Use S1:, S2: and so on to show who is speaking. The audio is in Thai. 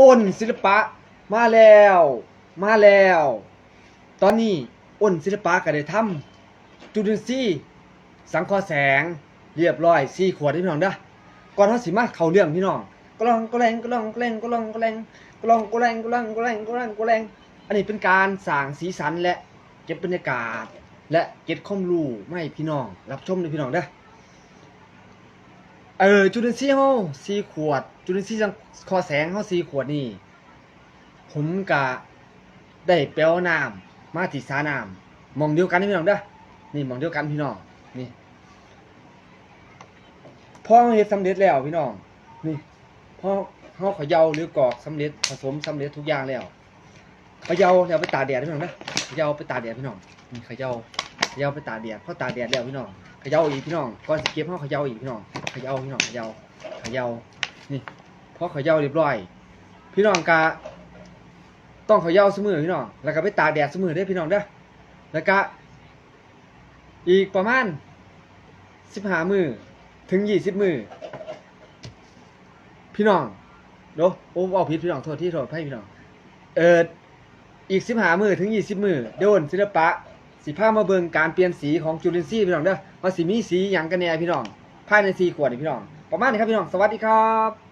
S1: อ้นศิลปะมาแล้ว มาแล้ว ตอนนี้อ้นศิลปะก็ได้ทำจุลินทรีย์สังเคราะห์แสงเรียบร้อยสี่ขวดที่พี่น้องเด้อก่อนเฮาสิมาเข้าเรื่องพี่น้องก็ลองก็แรงก็ลองก็แรงก็ลองก็แรงก็ลองก็แรงก็ลองก็แรงกลองก็แรงอันนี้เป็นการสร้างสีสันและเก็บบรรยากาศ และเก็บความรู้มาให้พี่น้อง รับชมเลยพี่น้องเด้อ เออจุลินทรีย์เฮาสี่ขวด จุลินทรีย์สังคอแสงเฮาสี่ขวดนี่ ผมกะได้เปลวน้ำมาที่สาน้ำมองเดียวกันนี่พี่น้องเด้อนี่มองเดียวกันพี่น้องนี่พอเราเฮ็ดสำเร็จแล้วพี่น้องนี่พอเฮาเขย่าหรือกรอกสำเร็จผสมสำเร็จทุกอย่างแล้วเขย่าแล้วไปตากแดดพี่น้องเด้อเขย่าไปตากแดดพี่น้องนี่เขย่าเขย่าไปตากแดดพอตากแดดแล้วพี่น้องเขย่าอีกพี่น้องก่อนสิเก็บเฮาเขย่าอีกพี่น้อง ขย่าพี่น้องเขย่าเขย่านี่พอเขย่าเรียบร้อย พี่น้องกะต้องเขย้าเสมอพี่น้อง แล้วก็ไปตากแดดเสมอได้พี่น้องเด้อแล้วก็อีกประมาณสิบห้ามือถึงยี่สิบมือพี่น้องโดโอ้เอาผิดพี่น้องโทษที่โทษให้พี่น้อง เอออีกสิบหามือถึงยี่สิบมือโดนศิลปะสิพามาเบิงการเปลี่ยนสีของจุลินทรีย์พี่น้องเด้อว่าสิมีสีหยังกันแน่พี่น้อง ภายในสีขวดนี่พี่น้อง ประมาณนี้ครับพี่น้อง สวัสดีครับ